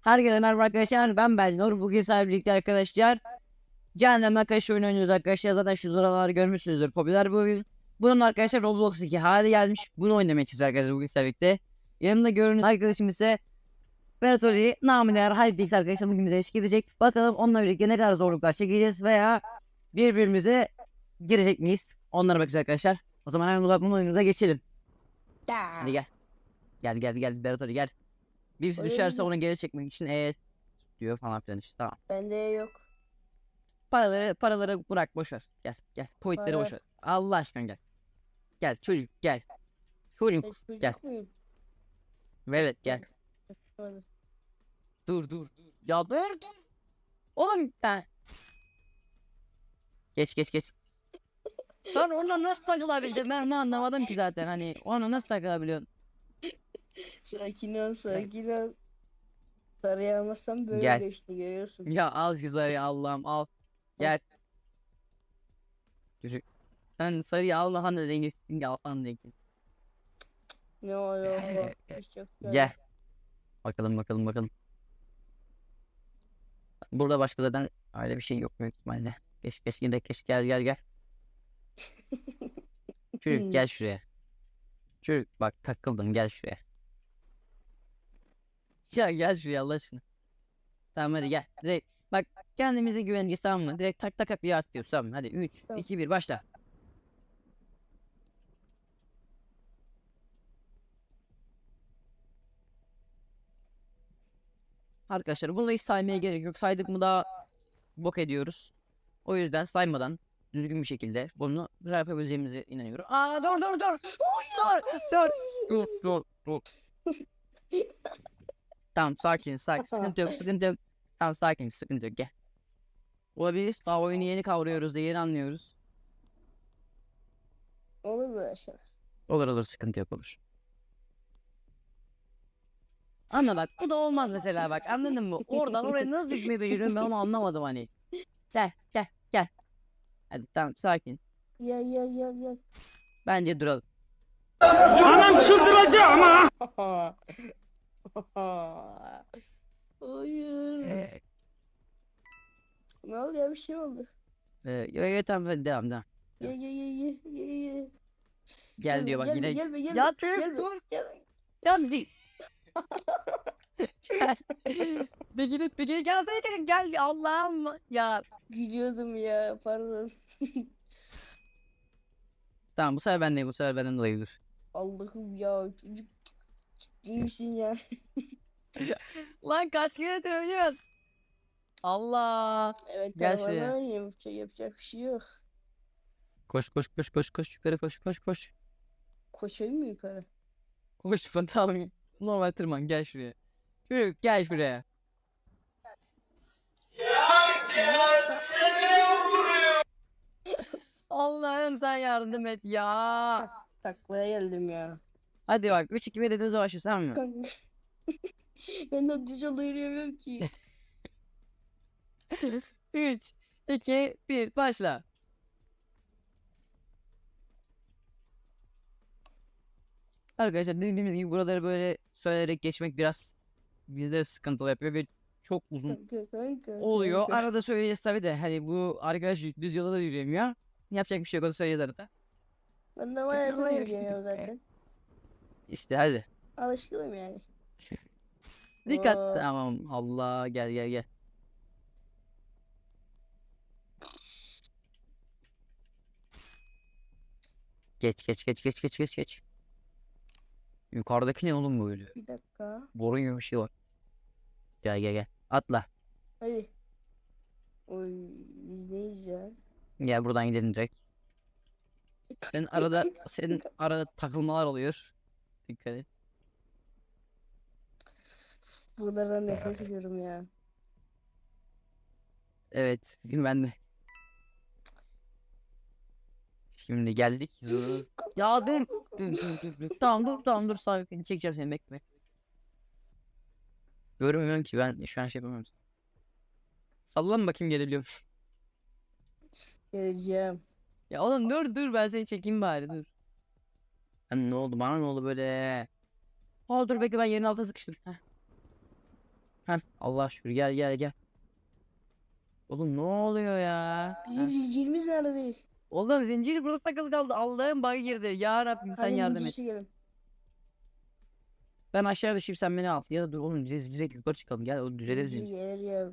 Herkese merhaba arkadaşlar. Ben Belnur. Bugün sizlerle birlikte arkadaşlar. Cehennem arkadaş oyunu oynuyoruz arkadaşlar. Zaten şu sıralar görmüşsünüzdür. Popüler bir oyun. Bunun arkadaşlar Roblox 2 hali gelmiş. Bunu oynamaya çalışacağız arkadaşlar bugün sizlerle birlikte. Yanımda gördüğünüz arkadaşım ise Beratori, namı değer Hypix arkadaşlar bugün bize eşlik edecek. Bakalım onunla birlikte ne kadar zorluklar çekeceğiz veya birbirimize girecek miyiz? Onlara bakacağız arkadaşlar. O zaman hemen uzatma oyunumuza geçelim. Hadi gel. Gel gel gel Beratori gel. Birisi Öyle düşerse mi? onu geri çekmek için e diyor falan filan işte tamam. Bende yok. Paraları paraları bırak boş ver. Gel gel. Pointleri Para. boş ver. Allah aşkına gel. Gel çocuk gel. Çocuk Ben çocuk gel. muyum? Evet gel. Dur dur dur. Ya dur dur. Oğlum ben. Geç geç geç. Sen ona nasıl takılabildin ben onu anlamadım ki zaten hani ona nasıl takılabiliyorsun? Sakin ol sakin ol. Sarıya almazsam böyle Gel. geçti görüyorsun. Ya al şu sarıyı Allah'ım al. Gel. Çocuk. Sen sarıyı almasan da dengesizsin ki alsan dengesizsin. Ne güzel. Gel. Bakalım bakalım bakalım. Burada başka zaten öyle bir şey yok büyük ihtimalle. Geç geç yine geç gel gel gel. Çocuk gel şuraya. Çocuk bak takıldım gel şuraya. Ya gel şuraya Allah aşkına. Tamam hadi gel. Direkt bak kendimize güveneceğiz tamam mı? Direkt tak tak tak diye atlıyoruz tamam mı? Hadi 3 Tamam. 2 1 başla. Arkadaşlar bunu hiç saymaya gerek yok. Saydık mı daha bok ediyoruz. O yüzden saymadan düzgün bir şekilde bunu yapabileceğimize inanıyorum. Aa dur dur dur. Dur dur. Dur dur dur. Tamam sakin sakin. Sıkıntı yok sıkıntı yok. Tamam sakin sıkıntı yok gel. Olabilir. Daha oyunu yeni kavruyoruz da yeni anlıyoruz. Olur böyle şey. Olur olur sıkıntı yok olur. Ama bak bu da olmaz mesela bak anladın mı? Oradan oraya nasıl düşmeyi beceriyorum ben onu anlamadım hani. Gel gel gel. Hadi tamam sakin. Ya ya ya ya. Bence duralım. Anam çıldıracağım ha. Hayır. Ne oldu ya bir şey oldu. Ee, yo yo tamam hadi devam devam. Ye ye ye ye ye ye. Gel diyor bak yine. Gelme gelme. Ya çocuk gelme, dur. gelme. Ya di- gel. Bir gidip bir gidip gelsene çocuk gel Allah'ım. Ya Gülüyordum ya pardon. tamam bu sefer ben değil bu sefer benden dolayı dur. Allah'ım ya çocuk. Misin ya? Lan kaç kere söylüyorsun? Allah. Evet Gel şuraya. yapacak, yapacak bir şey yok. Koş koş koş koş koş yukarı koş koş koş. Koşayım mı yukarı? Koş ben tamam. Normal tırman gel şuraya. Çocuk gel şuraya. Allah'ım sen yardım et ya. Taklaya geldim ya. Hadi bak 3 2 1 dediğimiz zaman tamam mı? Kanka. ben de düz yolu yürüyemiyorum ki. 3 2 1 başla. Arkadaşlar dediğimiz gibi buraları böyle söyleyerek geçmek biraz bizde sıkıntılı yapıyor ve çok uzun oluyor. Arada söyleyeceğiz tabi de hani bu arkadaş düz yolda da yürüyemiyor. Yapacak bir şey yok onu söyleyeceğiz arada. Ben de bayağı yürüyemiyorum zaten. İşte hadi. Alışkınım yani. Dikkat. Oo. Tamam Allah gel gel gel. Geç geç geç geç geç geç geç. Yukarıdaki ne oğlum böyle? Bir dakika. Boru gibi bir şey var. Gel gel gel. Atla. Hadi. Oy biz neyiz ya? Gel buradan gidelim direkt. Senin arada senin arada takılmalar oluyor. Dikkat et. Buralardan nefret ediyorum ya. Evet, ben de. Şimdi geldik. Ya dur. Dur dur dur. dur. Tamam dur tamam dur sakin. Çekeceğim seni bekle. Görmüyorum ki ben şu an şey yapamıyorum. Sallan bakayım gelebiliyor. Geleceğim. Ya oğlum dur dur ben seni çekeyim bari dur. Ben ne oldu bana ne oldu böyle? Aa dur bekle ben yerin altına sıkıştım. Heh. Heh, Allah şükür gel gel gel. Oğlum ne oluyor ya? Zincirimiz nerede? Oğlum zincir burada takılı kaldı. Allah'ım bug'a girdi. Ya Rabbim sen Hadi yardım et. gelin. Ben aşağı düşeyim sen beni al. Ya da dur oğlum biz direkt yukarı çıkalım. Gel o düzelir Zincir zincir. gelir ya.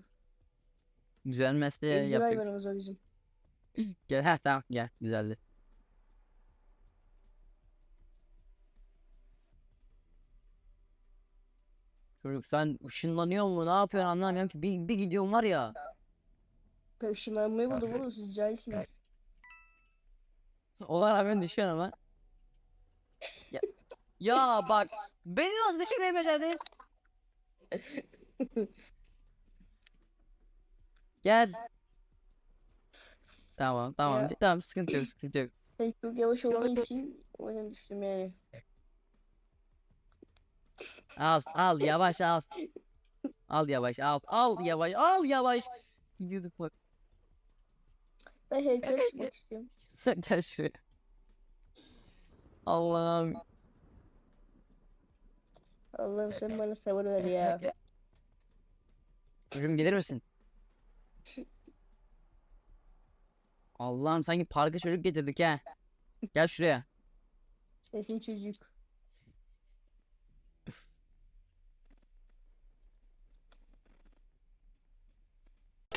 Düzelmezse bizim. Gel ha tamam gel güzeldi. Çocuk sen ışınlanıyor mu ne yapıyorsun anlamıyorum ki bir, bir gidiyorum var ya. Ben ışınlanmayı buldum oğlum siz cahilsiniz. Ona rağmen düşüyorsun ama. Ya, ya bak beni nasıl düşürmeyi becerdin? Gel. Tamam tamam Ya. tamam sıkıntı yok sıkıntı yok. Çok yavaş olduğun için o yüzden düştüm yani. Al al yavaş al. Al yavaş al al yavaş al yavaş. Gidiyorduk bak. Ben çıkmak istiyorum. Gel şuraya. Allah'ım. Allah'ım sen bana sabır ver ya. Çocuğum gelir misin? Allah'ım sanki parka çocuk getirdik ha. Gel şuraya. Sesin çocuk.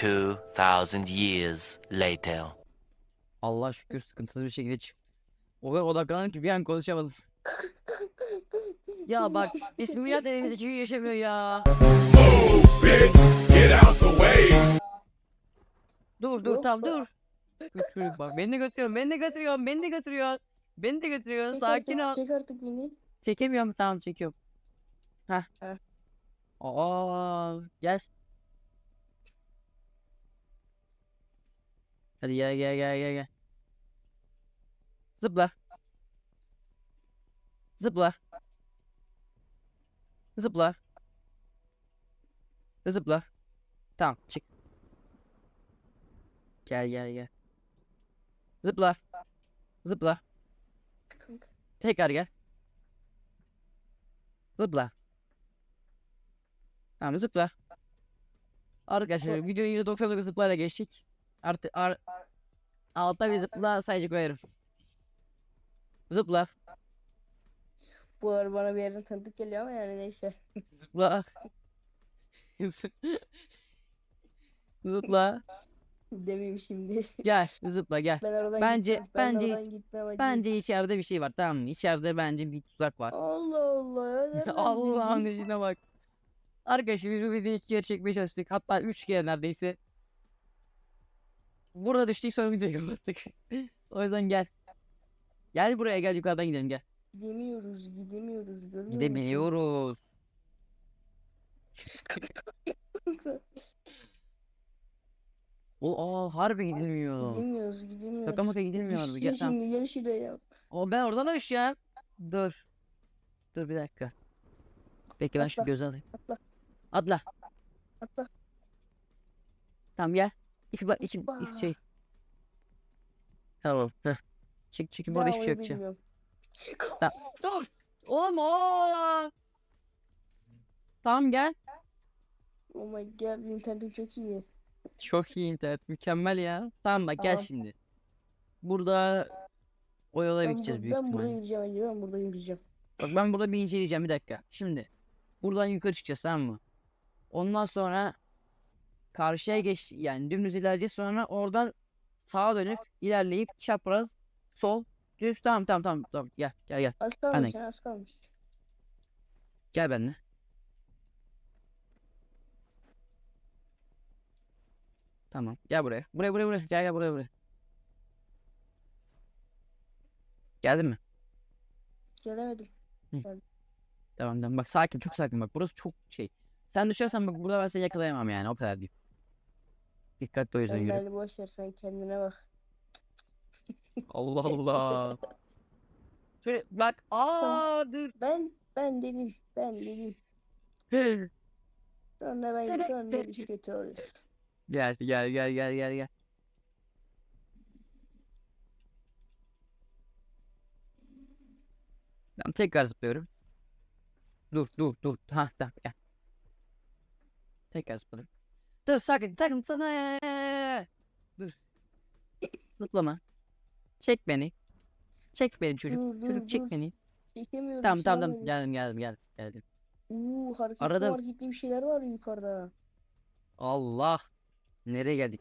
Two thousand years later. Allah şükür sıkıntısız bir şekilde çık. O kadar odaklandım ki bir an konuşamadım. Ya bak Bismillah dediğimiz iki gün yaşamıyor ya. Dur dur tamam dur. Dur çocuk bak beni de götürüyorsun beni de götürüyorsun beni de götürüyorsun. Beni de götürüyorsun sakin ol. Çek artık beni. Çekemiyorum tamam çekiyorum. Heh. Heh. Aa gel. Hadi gel gel gel gel gel. Zıpla. Zıpla. Zıpla. Zıpla. Tamam çık. Gel gel gel. Zıpla. Zıpla. Tekrar gel. Zıpla. Tamam zıpla. Arkadaşlar videoyu %99 zıplayla geçtik. Artık ar altta bir zıpla sayıcı koyarım. Zıpla. Bu ara bana bir yerden tanıdık geliyor ama yani neyse. Zıpla. Zıpla. Demeyeyim şimdi. Gel zıpla gel. Ben oradan Bence- gitmem. Ben bence oradan gitmem hacı. Bence içeride bir şey var tamam mı? İçeride bence bir tuzak var. Allah Allah. Allah'ın içine bak. Arkadaşlar biz bu videoyu iki kere çekmeye çalıştık. Hatta üç kere neredeyse. Burada düştük sonra videoyu kapattık. o yüzden gel. Gel buraya gel yukarıdan gidelim gel. Gidemiyoruz, gidemiyoruz. Görmüyor musun? Gidebiliyoruz. O aa harbi gidilmiyor. Gidemiyoruz, gidemiyoruz. Şaka maka gidilmiyor harbi. Gel, Gel tamam. şimdi gel şuraya. O ben oradan da düşeceğim. Dur. Dur bir dakika. Bekle ben şu Atla, gözü alayım. atla. Atla. Atla. Tamam gel. İki bak iki, iki Hoppa. şey. Tamam. Heh. Çık çık burada hiçbir şey yok. bilmiyorum. Tamam. Dur. Oğlum aa. Tamam gel. Oh my god, internetim çok iyi. Çok iyi internet. Mükemmel ya. Tamam bak gel Tamam. şimdi. Burada o yola Ben, gideceğiz bu, büyük ben burada ihtimalle. yürüyeceğim hacı, ben burada yürüyeceğim. Bak ben burada bir inceleyeceğim bir dakika. Şimdi buradan yukarı çıkacağız tamam mı? Ondan sonra karşıya geç yani dümdüz ilerleyeceğiz sonra oradan sağa dönüp ilerleyip çapraz sol düz tamam tamam tamam tamam gel gel gel Az Aynen. kalmış, ya, az kalmış. gel benimle. Tamam gel buraya. Buraya buraya buraya gel gel buraya buraya. Geldin mi? Gelemedim. Tamam tamam bak sakin çok sakin bak burası çok şey. Sen düşersen bak burada ben seni yakalayamam yani o kadar diyeyim. Dikkatli o yüzden Sen yürü. beni boş ver, sen kendine bak. Allah Allah. Şöyle bak aa dur. Ben, ben dedim, ben dedim. Sonra ben, sonra biz kötü oluyoruz. Gel gel gel gel gel gel. Tamam tekrar zıplıyorum. Dur dur dur. Ha tamam gel. Tekrar zıpladım. Dur sakin sakın sana. Dur. Zıplama. Çek beni. Çek beni çocuk. Dur, dur, çocuk çek dur. beni. Çekemiyorum. Tamam tamam sağ tamam geldim geldim geldim geldim. Uuu hareketli Aradım. hareketli bir şeyler var yukarıda. Allah. Nereye geldik?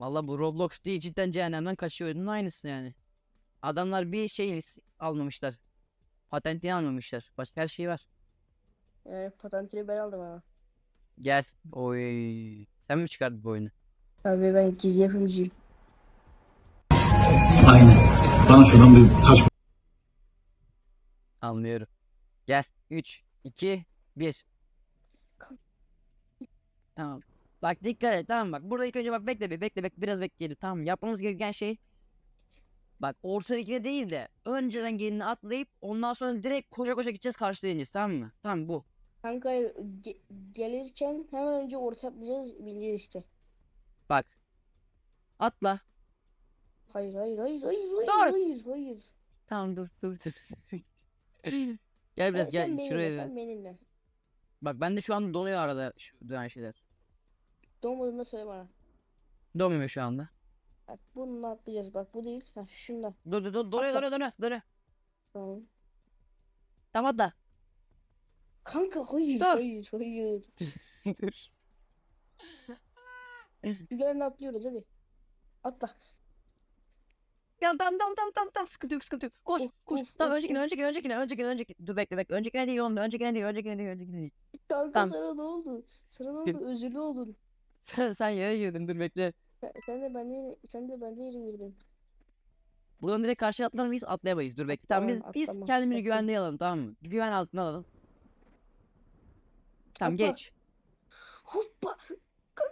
Valla bu Roblox değil cidden cehennemden kaçıyor oyunun aynısı yani. Adamlar bir şey almamışlar. Patentini almamışlar. Başka her şey var. Yani patentini ben aldım ama. Gel. Oy. Sen mi çıkardın bu oyunu? Abi ben gizli yapımcıyım. Aynen. Bana şuradan bir taş Anlıyorum. Gel. 3, 2, 1. Tamam. Bak dikkat et tamam bak. Burada ilk önce bak bekle bir bekle bekle biraz bekleyelim tamam mı? Yapmamız gereken şey Bak ortadakine değil de önceden gelini atlayıp ondan sonra direkt koşa koşa gideceğiz karşıya ineceğiz tamam mı? Tamam bu. Kanka ge- gelirken hemen önce orta atlayacağız bineceğiz işte. Bak. Atla. Hayır hayır hayır hayır hayır Dur. hayır hayır. Tamam dur dur dur. gel biraz gel benimle, şuraya. sen benimle. Bak ben de şu an donuyor arada şu dönen şeyler. Doğmadığında söyle bana. Donmuyor şu anda. Bak bununla atlayacağız bak bu değil. Ha şundan. Dur dur dur donuyor donuyor donuyor donuyor. Tamam. Tamam atla. Kanka hayır Dur. hayır hayır. dur. Güvenle atlıyoruz hadi. Atla. Ya tamam tamam tamam tamam tamam sıkıntı yok sıkıntı yok. Koş Of, koş. of, Tamam of, öncekine öncekine öncekine öncekine öncekine. Dur bekle bekle. Öncekine değil oğlum. Öncekine değil öncekine değil öncekine değil. Kanka Tamam. sana ne oldu? Sana ne Gel. oldu? Özürlü oldun. Sen, sen yere girdin dur bekle. Sen, sen de bende sen de bende yere girdin. Buradan direkt karşıya atlar mıyız? Atlayamayız. Dur bekle. Tamam biz, Atlamam, biz atlamam. kendimizi güvenliğe alalım tamam mı? Güven altına alalım. Tamam Atla. geç. Hoppa.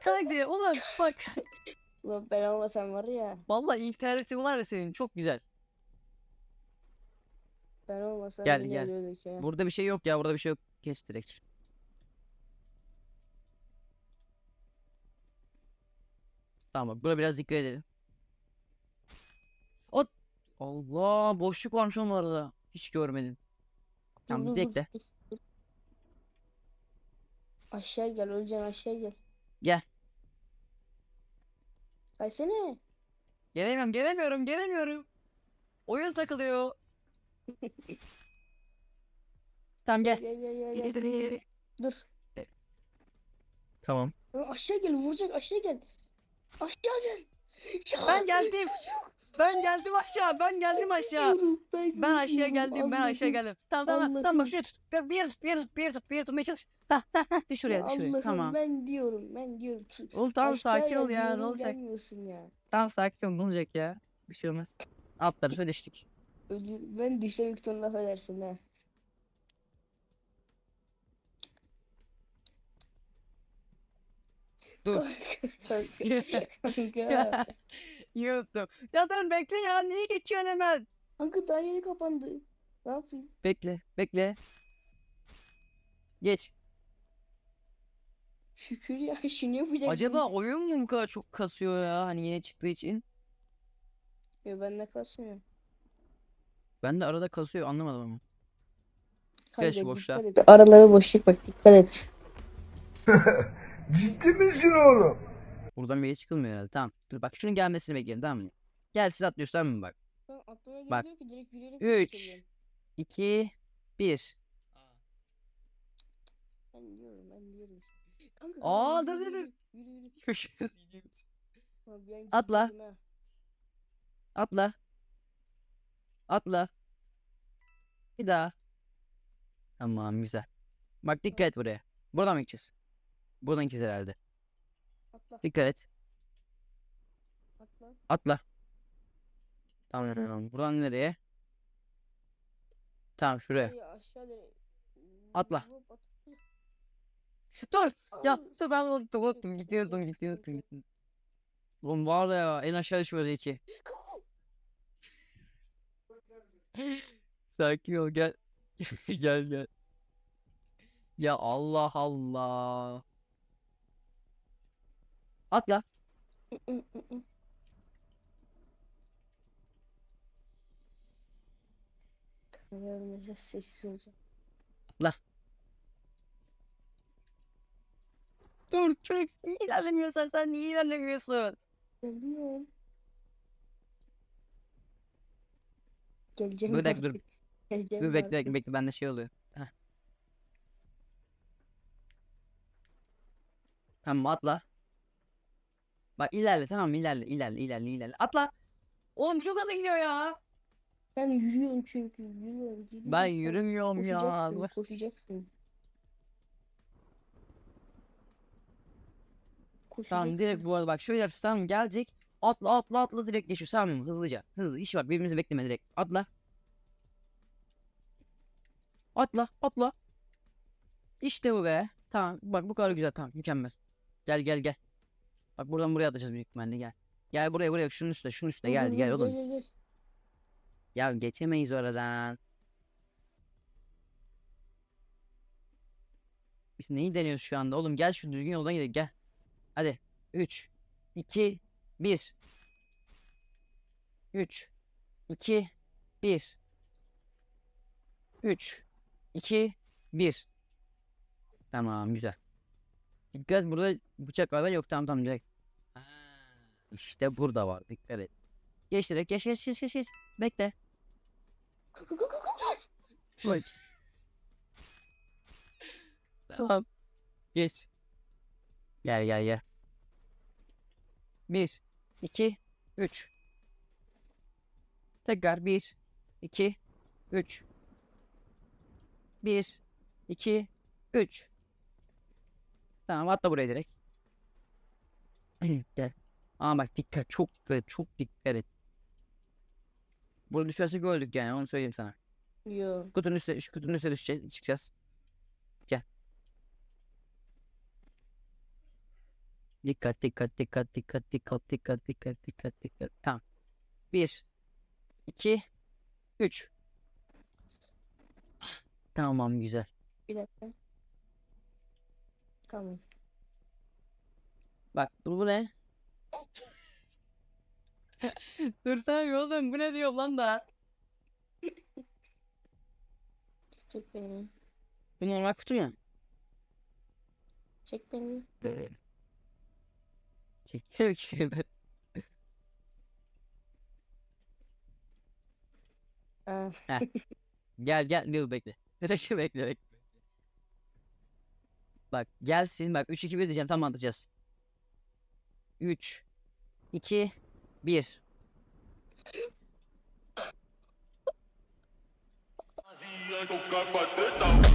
Hadi oğlum bak. Ulan ben olmasam var ya. Vallahi internetin var ya senin çok güzel. Ben olmasam Gel, yine gel. ölüyorduk ya. Burada bir şey yok ya burada bir şey yok. Geç direkt. Tamam bak buna biraz dikkat edelim. O Allah boşluk varmış oğlum arada. Hiç görmedim. Dur, Tamam bir dur, bekle. dur, dur. Aşağı gel öleceksin aşağı gel. Gel. Gelsene. Gelemiyorum gelemiyorum gelemiyorum. Oyun takılıyor. Tamam gel. Gel gel gel gel. Dur. Tamam. Lan Aşağı gel vuracak aşağı gel. Aşağı gel. Ya, Ben geldim. Ben geldim aşağı. Ben geldim aşağı. Ben aşağı geldim. Ben aşağı geldim. Tamam tamam. Tamam bak şuraya tut. Bir yere tut. Bir yere tut. Bir yere tut. Bir yere tutmaya çalış. Hah hah hah. Düş şuraya. Ya Düş şuraya. Tamam. ben diyorum ben diyorum. Oğlum tamam Aşağı sakin ol ya. Ne olacak? ya. Tamam sakin ol. Ne olacak ya? Bir şey olmaz. Alt tarafa düştük. Ödü- Ben düşsem ilk ton laf edersin ha. Dur. Kanka. Yuttum. Ya dur bekle ya. Niye geçiyorsun hemen? Kanka daha yeni kapandı. Ne yapayım? Bekle. Bekle. Geç. Şükür ya şunu yapacaktım. Acaba oyun mu bu kadar çok kasıyor ya? Hani yeni çıktığı için. Ya ben ne kasmıyorum. Ben de arada kasıyor anlamadım ama. Dikkat et. Araları boşluk bak dikkat et. Ciddi misin oğlum? Buradan bir yere çıkılmıyor herhalde. Tamam. Dur bak şunun gelmesini bekleyelim tamam mı? Gel silah atlıyorsun tamam mı bak. Bak. geliyor ki direkt yürüyerek Üç. geçebiliyorum. 2 1 Ben diyorum ben diyorum. Kanka Aa, dur, yürü, dur, yürü, Yürü an Atla. gittim ha. Atla. Atla. Bir daha. Tamam güzel. Bak dikkat et buraya. Buradan mı gideceğiz? Gideceğiz herhalde. Atla Dikkat et. atla. Atla. Tamam tamam. Buradan nereye? Tamam şuraya. Ay, aşağı dön. Atla. Dur. Ya dur ben unuttum unuttum. Gidiyordum gidiyordum. gidiyordum. Oğlum var ya en aşağı düşmüyoruz iki. Sakin ol gel. gel gel. Ya Allah Allah. Atla. Biraz sessiz olacağım. Atla. dur çocuk niye ilerlemiyorsan sen niye ilerlemiyorsun? Geliyorum. Geleceğim Bir dakika, dur. Geleceğim Dur bekle bekle bekle bende şey oluyor. Heh. Tamam atla. Bak ilerle tamam mı? ilerle ilerle ilerle ilerle. Atla. Oğlum çok hızlı gidiyor ya. Sen yürüyorsun çünkü gidiyorsun. Ben yürümüyorum ya. Koşacaksın, koşacaksın. Tamam direkt bu arada bak şöyle yapacağız tamam mı? Gelecek. Atla atla atla direkt geçiyor tamam mı? Hızlıca. Hızlı. Hiç bak birbirimizi bekleme direkt. Atla. Atla atla. İşte bu be. Tamam bak bu kadar güzel tamam mükemmel. Gel gel gel. Bak buradan buraya atacağız büyük ihtimalle gel. Gel buraya buraya şunun üstüne şunun üstüne gel gel oğlum. Ya geçemeyiz oradan. Biz neyi deniyoruz şu anda? Oğlum gel şu düzgün yoldan gidelim gel. Hadi. 3 2 1 3 2 1 3 2 1 Tamam güzel. Dikkat burada bıçak var yok tamam tamam direkt. Ha, işte burada var dikkat et. Geç direkt geç geç geç geç. geç. Bekle. Bak. Tamam. Geç. Gel gel gel. Bir, iki, üç. Tekrar bir, iki, üç. Bir, iki, üç. Tamam atla buraya direkt. gel. Ama bak dikkat çok dikkat çok dikkat et. Burada düşersek öldük yani onu söyleyeyim sana. Yo. Kutunun üstüne, şu kutunun üstüne düşeceğiz, çıkacağız. Gel. Dikkat, dikkat, dikkat, dikkat, dikkat, dikkat, dikkat, dikkat, dikkat. Tamam. Bir, iki, üç. Tamam, güzel. Bir dakika. Tamam. Bak, bu, bu ne? Dursana bir oğlum, bu ne diyor lan da? Çek beni. Bu normal kutu mu? Çek beni. Çekiyor ki ben. Aa, Gel gel dur bekle. Bekle bekle bekle. Bak gelsin. Bak 3 2 1 diyeceğim. Tamam atacağız. 3 2 1 Ain't gon'